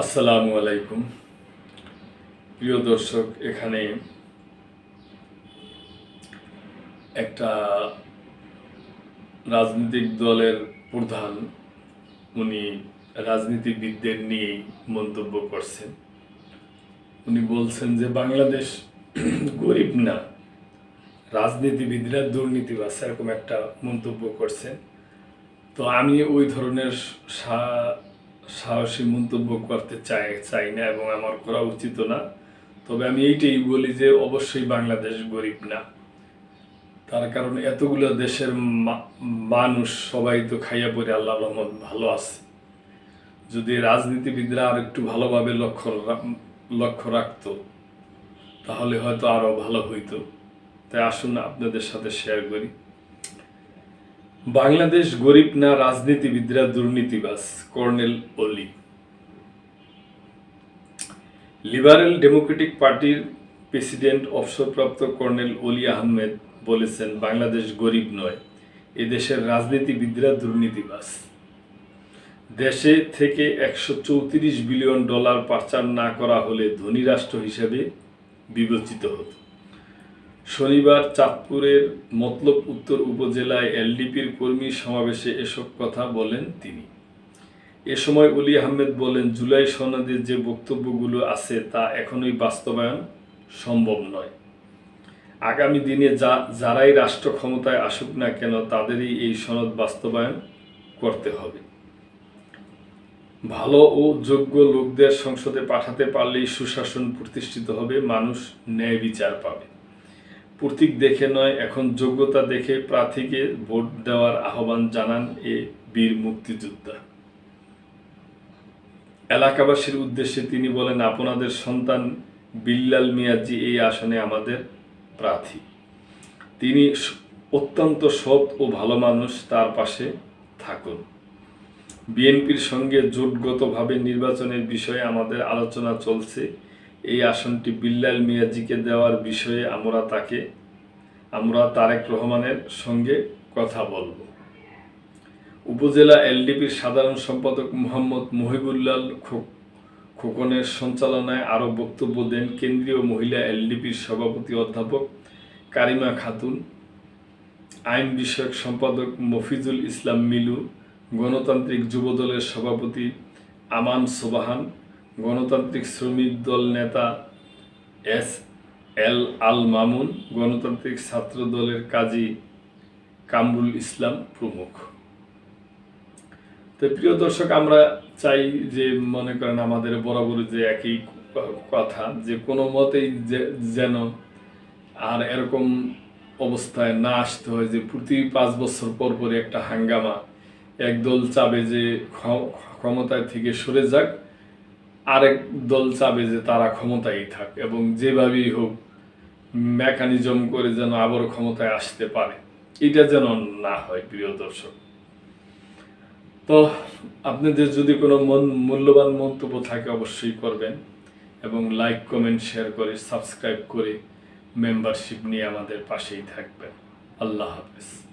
আসসালামু আলাইকুম। প্রিয় দর্শক, এখানে একটা রাজনৈতিক দলের প্রধান, উনি রাজনীতিবিদদের নিয়েই মন্তব্য করছেন। উনি বলছেন যে, বাংলাদেশ গরিব না, রাজনীতিবিদরা দুর্নীতিবাজ, এরকম একটা মন্তব্য করছেন। তো আমি ওই ধরনের সাহসী মন্তব্য করতে চাই চাই না এবং আমার করা উচিত না। তবে আমি এইটাই বলি যে অবশ্যই বাংলাদেশ গরিব না। তার কারণ এতগুলো দেশের মানুষ সবাই তো খাইয়া পরে আল্লাহ রহমত ভালো আছে। যদি রাজনীতিবিদরা আর একটু ভালোভাবে লক্ষ্য লক্ষ্য রাখত, তাহলে হয়তো আরও ভালো হইতো। তাই আসুন আপনাদের সাথে শেয়ার করি। বাংলাদেশ গরিব না রাজনীতিবিদরা দুর্নীতিবাস কর্নেল অলি। লিবারেল ডেমোক্রেটিক পার্টির প্রেসিডেন্ট অবসরপ্রাপ্ত কর্নেল অলি আহমেদ বলেছেন, বাংলাদেশ গরিব নয় এদেশের রাজনীতিবিদরা দুর্নীতিবাস দেশে থেকে একশো চৌত্রিশ বিলিয়ন ডলার পাচার না করা হলে ধনী রাষ্ট্র হিসেবে বিবেচিত হতো। শনিবার চাঁদপুরের মতলব উত্তর উপজেলায় এলডিপির কর্মী সমাবেশে এসব কথা বলেন তিনি। এ সময় অলি আহমেদ বলেন, জুলাই সনদে যে বক্তব্যগুলো আছে তা এখনই বাস্তবায়ন সম্ভব নয়। আগামী দিনে যা, যারাই রাষ্ট্র ক্ষমতায় আসুক না কেন, তাদেরই এই সনদ বাস্তবায়ন করতে হবে। ভালো ও যোগ্য লোকদের সংসদে পাঠাতে পারলেই সুশাসন প্রতিষ্ঠিত হবে, মানুষ ন্যায় বিচার পাবে। প্রতীক দেখে নয়, এখন যোগ্যতা দেখে প্রার্থীকে ভোট দেওয়ার আহ্বান জানান এ বীর মুক্তিযোদ্ধা। এলাকাবাসীর উদ্দেশ্যে তিনি বলেন, আপনাদের সন্তান বিল্লাল মিয়াজি এই আসনে আমাদের প্রার্থী। তিনি অত্যন্ত সৎ ও ভালো মানুষ, তার পাশে থাকুন। বিএনপির সঙ্গে জোটগতভাবে নির্বাচনের বিষয়ে আমাদের আলোচনা চলছে। এই আসনটি বিল্লাল মিয়াজিকে দেওয়ার বিষয়ে আমরা তাকে, আমরা তারেক রহমানের সঙ্গে কথা বলব। উপজেলা এলডিপির সাধারণ সম্পাদক মোহাম্মদ মহিবুল্লাল খোকনের সঞ্চালনায় আরও বক্তব্য দেন কেন্দ্রীয় মহিলা এলডিপির সভাপতি অধ্যাপক কারিমা খাতুন, আইন বিষয়ক সম্পাদক মফিজুল ইসলাম মিলু, গণতান্ত্রিক যুবদলের সভাপতি আমান সোবাহান গণতান্ত্রিক শ্রমিক দল নেতা এস এল আল মামুন, গণতান্ত্রিক ছাত্র দলের কাজী কামরুল ইসলাম প্রমুখ। তো প্রিয় দর্শক, আমরা চাই যে মনে করেন আমাদের বরাবর যে একই কথা, যে কোনো মতেই যেন আর এরকম অবস্থায় না আসতে হয়, যে প্রতি পাঁচ বছর পর পর একটা হাঙ্গামা একদল চাবে যে ক্ষ- ক্ষমতায় থেকে সরে যাক। আরেক দল চাবে যে তারা ক্ষমতায় থাক এবং যেভাবেই হোক মেকানিজম করে যেন আবার ক্ষমতায় আসতে পারে। এটা যেন না হয়, প্রিয় দর্শক। তো আপনাদের যদি কোনো মন, মূল্যবান মন্তব্য থাকে অবশ্যই করবেন এবং লাইক, কমেন্ট, শেয়ার করে, সাবস্ক্রাইব করে মেম্বারশিপ নিয়ে আমাদের পাশেই থাকবেন। আল্লাহ হাফেজ।